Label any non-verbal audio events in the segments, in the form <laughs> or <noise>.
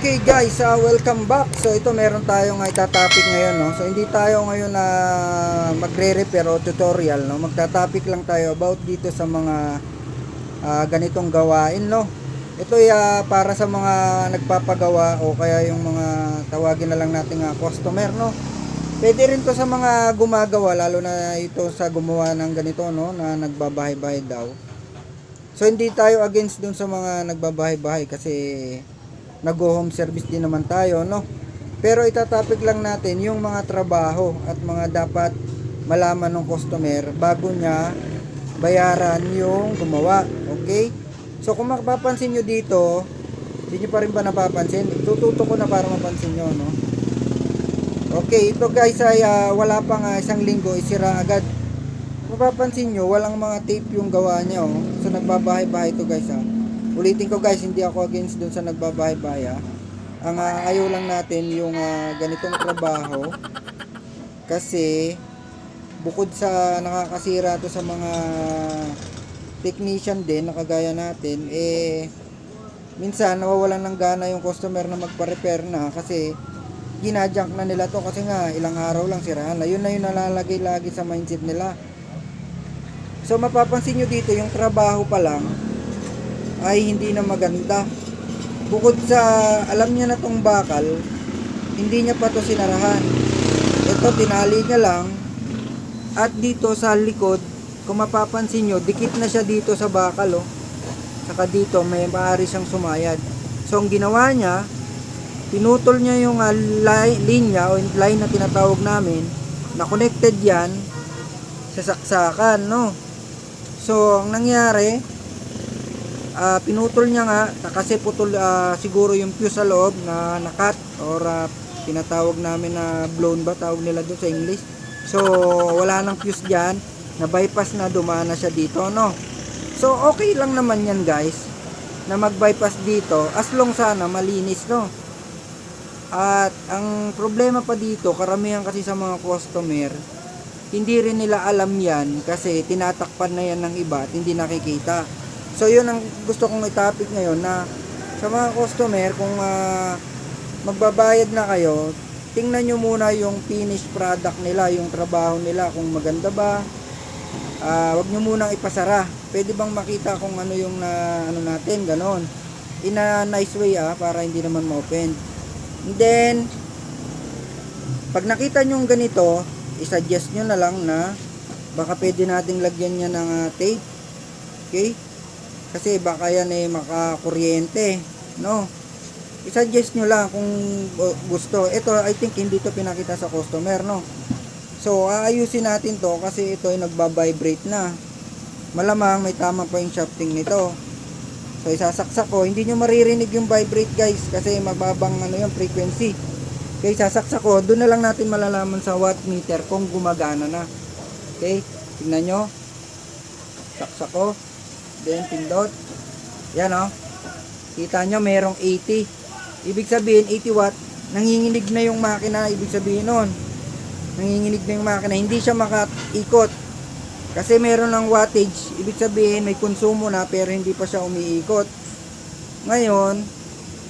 Okay guys, uh, welcome back. So ito meron tayong itatopic ngayon, no. So hindi tayo ngayon na magre-repair o tutorial, no. Magta-topic lang tayo about dito sa mga ah, ganitong gawain, no. Ito ay ah, para sa mga nagpapagawa o kaya yung mga tawagin na lang nating ah, customer, no. Pwede rin to sa mga gumagawa lalo na ito sa gumawa ng ganito, no, na nagbabahay-bahay daw. So hindi tayo against dun sa mga nagbabahay-bahay kasi nag-home service din naman tayo, no? Pero itatopic lang natin yung mga trabaho at mga dapat malaman ng customer bago niya bayaran yung gumawa, okay? So kung mapapansin nyo dito, hindi nyo pa rin ba napapansin? Tututo ko na para mapansin nyo, no? Okay, ito guys ay ah, wala pang ah, isang linggo, isira agad. Mapapansin nyo, walang mga tape yung gawa niya, oh. So nagbabahay-bahay to guys, ah. Ulitin ko guys, hindi ako against dun sa nagbabahay-bahay, ah. Ang ah, ayaw lang natin yung ah, ganitong trabaho kasi bukod sa nakakasira to sa mga technician din, nakagaya natin, eh minsan nawawalan ng gana yung customer na magpa-repair na kasi ginajunk na nila to kasi nga ilang araw lang sirahan na yun na yung nalalagay lagi sa mindset nila so mapapansin nyo dito yung trabaho pa lang ay hindi na maganda. Bukod sa alam niya na tong bakal hindi niya pa to sinarahan. Ito tinali niya lang. At dito sa likod kung mapapansin nyo dikit na siya dito sa bakal oh. Saka dito may maaari siyang sumayad. So ang ginawa niya pinutol niya yung uh, li- linya o line na tinatawag namin. Na connected yan sa saksakan no? So ang nangyari ah, pinutol niya nga kasi putol ah, siguro yung fuse sa loob na nakat or ah, tinatawag namin na blown ba tawag nila doon sa English? So wala nang fuse dyan na bypass na dumana siya dito no? So okay lang naman yan guys na mag bypass dito as long sana malinis no? At ang problema pa dito, karamihan kasi sa mga customer, hindi rin nila alam yan kasi tinatakpan na yan ng iba at hindi nakikita. So yun ang gusto kong itapik ngayon na sa mga customer, kung ah, magbabayad na kayo, tingnan nyo muna yung finished product nila, yung trabaho nila, kung maganda ba. Ah, wag nyo munang ipasara. Pwede bang makita kung ano yung na, ano natin, ganon. In a nice way ah, para hindi naman ma-offend. And then, pag nakita nyo ganito, isuggest nyo na lang na baka pwede nating lagyan niya ng ah, tape. Okay? Kasi baka yan ay makakuryente. No? Isuggest nyo lang kung gusto. Ito, I think hindi to pinakita sa customer, no? So, aayusin natin to kasi ito ay nagbabibrate na. Malamang may tama pa yung shafting nito. So isasaksak ko, hindi nyo maririnig yung vibrate guys kasi mababang ano yung frequency. Okay, sasaksak ko, doon na lang natin malalaman sa watt meter kung gumagana na. Okay, tingnan nyo. Saksak ko. Then pindot. Yan oh. Kita nyo merong 80. Ibig sabihin 80 watt, nanginginig na yung makina, ibig sabihin nun. Nanginginig na yung makina, hindi siya makaikot. Kasi meron ng wattage, ibig sabihin may konsumo na pero hindi pa siya umiikot. Ngayon,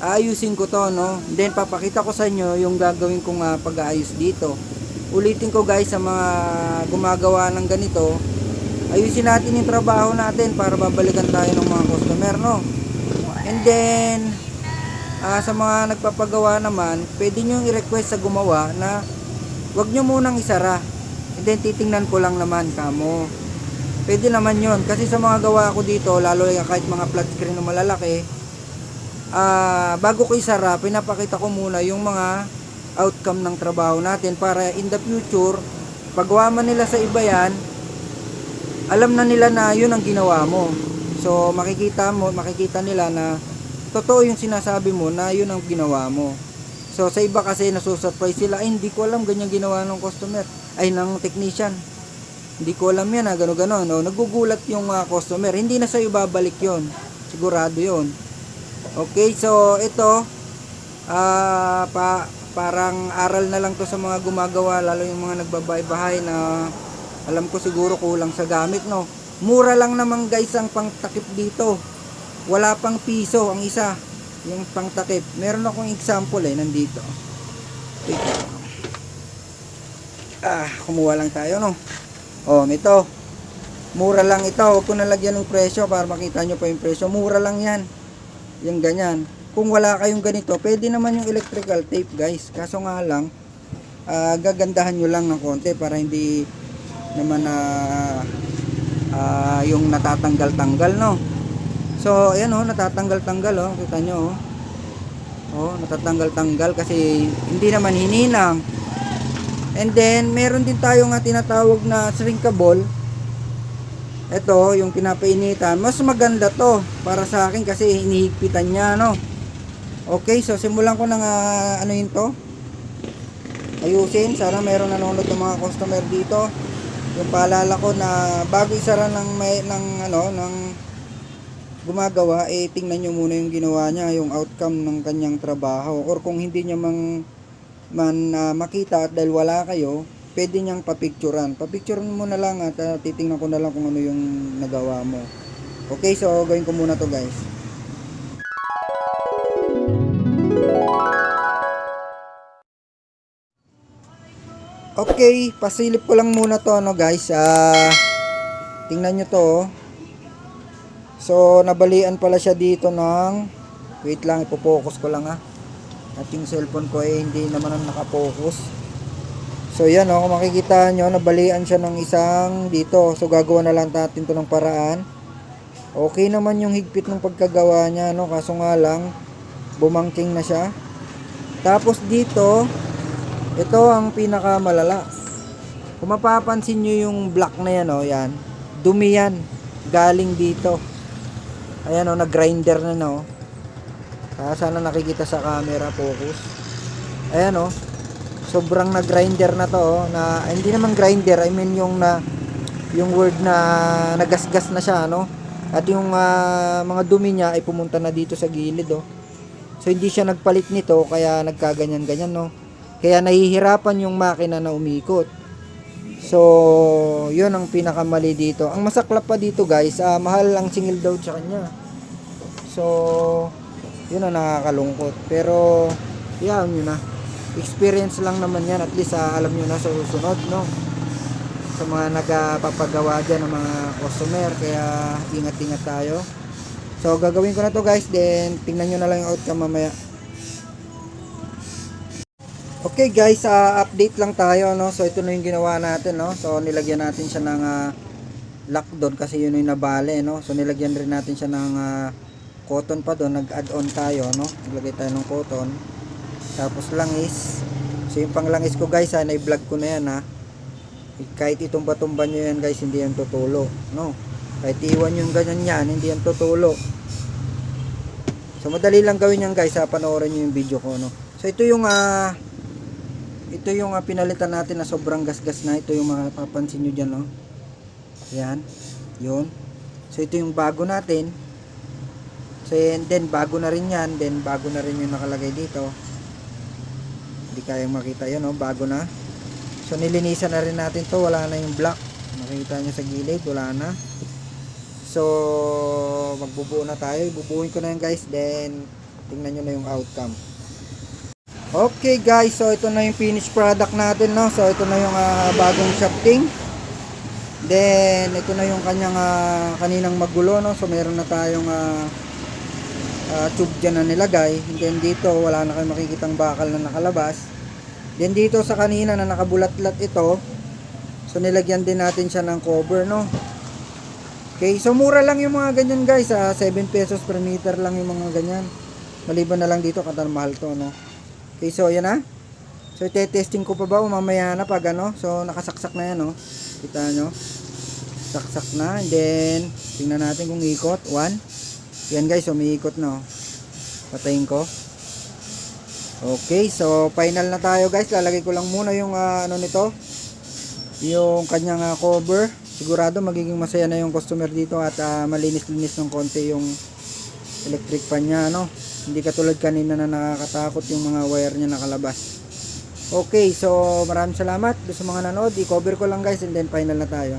aayusin ko to, no? Then papakita ko sa inyo yung gagawin kong ah, pag-aayos dito. Ulitin ko guys sa mga gumagawa ng ganito, ayusin natin yung trabaho natin para babalikan tayo ng mga customer, no? And then, ah, sa mga nagpapagawa naman, pwede nyo i-request sa gumawa na wag nyo munang isara. And then titingnan ko lang naman kamo. Pwede naman yon Kasi sa mga gawa ko dito, lalo yung kahit mga flat screen na malalaki, ah bago ko isara, pinapakita ko muna yung mga outcome ng trabaho natin para in the future, paggawa man nila sa iba yan, alam na nila na yun ang ginawa mo. So makikita mo, makikita nila na totoo yung sinasabi mo na yun ang ginawa mo. So sa iba kasi nasusurprise sila, ay hindi ko alam ganyan ginawa ng customer, ay ng technician. Hindi ko alam yan, ah, gano-gano. No? Nagugulat yung ah, customer, hindi na sa'yo babalik yon Sigurado yon Okay, so ito, ah pa, parang aral na lang to sa mga gumagawa, lalo yung mga nagbabay-bahay na alam ko siguro kulang sa gamit, no? Mura lang naman guys ang pangtakip dito. Wala pang piso ang isa. yung pangtakip. Meron akong example eh, nandito. Wait. Ah, kumuha lang tayo, no? Oh, ito. Mura lang ito. Huwag ko nalagyan ng presyo para makita nyo pa yung presyo. Mura lang yan. Yung ganyan. Kung wala kayong ganito, pwede naman yung electrical tape, guys. Kaso nga lang, ah, gagandahan nyo lang ng konti para hindi naman na ah, yung natatanggal-tanggal, no? So, ayan oh, natatanggal-tanggal oh. Kita nyo oh. Oh, natatanggal-tanggal kasi hindi naman hininang. And then, meron din tayo nga tinatawag na shrinkable. Ito, yung pinapainitan. Mas maganda to para sa akin kasi hinihigpitan niya, no? Okay, so simulan ko na nga ano yun to. Ayusin. Sana meron nanonood ng mga customer dito. Yung paalala ko na bago isara ng, may, ng ano, ng gumagawa, eh tingnan nyo muna yung ginawa niya, yung outcome ng kanyang trabaho. Or kung hindi niya mang man ah, makita at dahil wala kayo, pwede niyang papicturan. Papicturan mo na lang at ah, titingnan ko na lang kung ano yung nagawa mo. Okay, so gawin ko muna to guys. Okay, pasilip ko lang muna to ano guys. Ah, tingnan nyo to. oh. So, nabalian pala siya dito ng wait lang, ipo-focus ko lang ha. At yung cellphone ko eh hindi naman ang nakapokus. So yan oh, kung makikita nyo, nabalian siya ng isang dito. So gagawa na lang natin to ng paraan. Okay naman yung higpit ng pagkagawa niya, no? Kaso nga lang, bumangking na siya. Tapos dito, ito ang pinakamalala. Kung mapapansin nyo yung black na yan, oh, yan. Dumi yan. Galing dito. Ayan, oh, nag-grinder na, no? Ah, sana nakikita sa camera focus. Ayan oh. Sobrang na grinder na to oh, na hindi naman grinder, I mean yung na yung word na nagasgas na siya no. At yung ah, mga dumi niya ay pumunta na dito sa gilid oh. So hindi siya nagpalit nito kaya nagkaganyan-ganyan no. Kaya nahihirapan yung makina na umikot. So, yun ang pinakamali dito. Ang masaklap pa dito guys, ah, mahal ang single daw sa kanya. So, yun ang nakakalungkot. Pero yan yun na. Experience lang naman yan. At least ah, alam nyo na sa susunod no? Sa mga nagpapagawa dyan ng mga customer. Kaya ingat ingat tayo. So gagawin ko na to guys. Then tingnan nyo na lang yung outcome mamaya okay guys ah, update lang tayo no? So ito na yung ginawa natin no? So nilagyan natin siya ng ah, lock doon kasi yun yung nabale no? So nilagyan rin natin siya ng ah, cotton pa doon. Nag-add on tayo no? Naglagay tayo ng cotton. Tapos langis. So yung pang langis ko guys ha na-vlog ko na yan ha kahit itumba-tumba nyo yan guys hindi yan tutulo no? Kahit iwan yung ganyan yan hindi yan tutulo. So madali lang gawin yan guys ha panoorin nyo yung video ko no? So ito yung ah ito yung ah, pinalitan natin na sobrang gasgas na ito yung mapapansin nyo dyan no yan yun so ito yung bago natin So, and then, bago na rin yan. Then, bago na rin yung nakalagay dito. Hindi kayang makita yun, no? Bago na. So, nilinisan na rin natin to Wala na yung black. Makita nyo sa gilid. Wala na. So, magbubuo na tayo. Ibubuhin ko na yan, guys. Then, tingnan nyo na yung outcome. Okay, guys. So, ito na yung finished product natin, no? So, ito na yung ah, bagong shafting. Then, ito na yung kanyang ah, kaninang magulo, no? So, meron na tayong ah, uh, tube dyan na nilagay and then dito wala na kayo makikitang bakal na nakalabas then dito sa kanina na nakabulat-lat ito so nilagyan din natin siya ng cover no okay so mura lang yung mga ganyan guys ah, 7 pesos per meter lang yung mga ganyan maliban na lang dito katal mahal to no okay so yan na so ite-testing ko pa ba o mamaya na pag ano so nakasaksak na yan no kita nyo saksak na and then tingnan natin kung ikot 1 yan guys, umiikot na. oh. Patayin ko. Okay, so final na tayo guys. Lalagay ko lang muna yung ah, ano nito. Yung kanyang ah, cover. Sigurado magiging masaya na yung customer dito at ah, malinis-linis ng konti yung electric fan niya, no? Hindi katulad kanina na nakakatakot yung mga wire niya nakalabas. Okay, so maraming salamat sa mga nanood. I-cover ko lang guys and then final na tayo.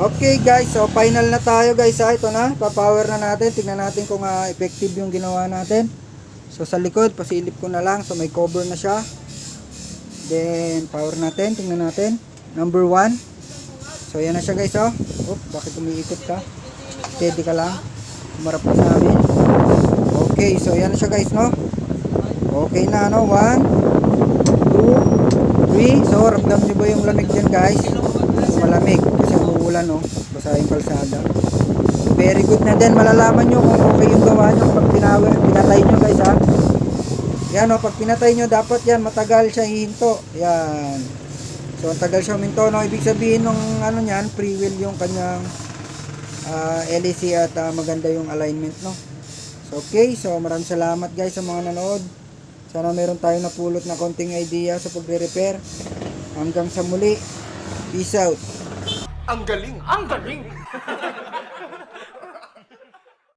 Okay guys, so final na tayo guys ha. Ito na, pa-power na natin. Tingnan natin kung ah, effective yung ginawa natin. So sa likod, pasilip ko na lang. So may cover na siya. Then power natin, tingnan natin. Number 1. So yan na siya guys oh. Oop, bakit umiikot ka? Steady ka lang. Umarap ka sa amin. Okay, so yan na siya guys no. Okay na no. 1, 2, 3. So ramdam nyo ba yung lamig dyan guys? Malamig kasi umuulan no. Basa yung kalsada. Very good na din. Malalaman nyo kung okay yung gawa nyo pag pinawi, pinatay nyo guys ha. Yan o, pag pinatay nyo, dapat yan, matagal siya hihinto. Yan. So, ang tagal siya huminto, no? Ibig sabihin ng ano niyan, free will yung kanyang ah, LEC at ah, maganda yung alignment, no? So, okay. So, maraming salamat guys sa mga nanood. Sana meron tayo napulot na konting idea sa pagre-repair. Hanggang sa muli. Peace out. Ang galing! Ang galing! <laughs>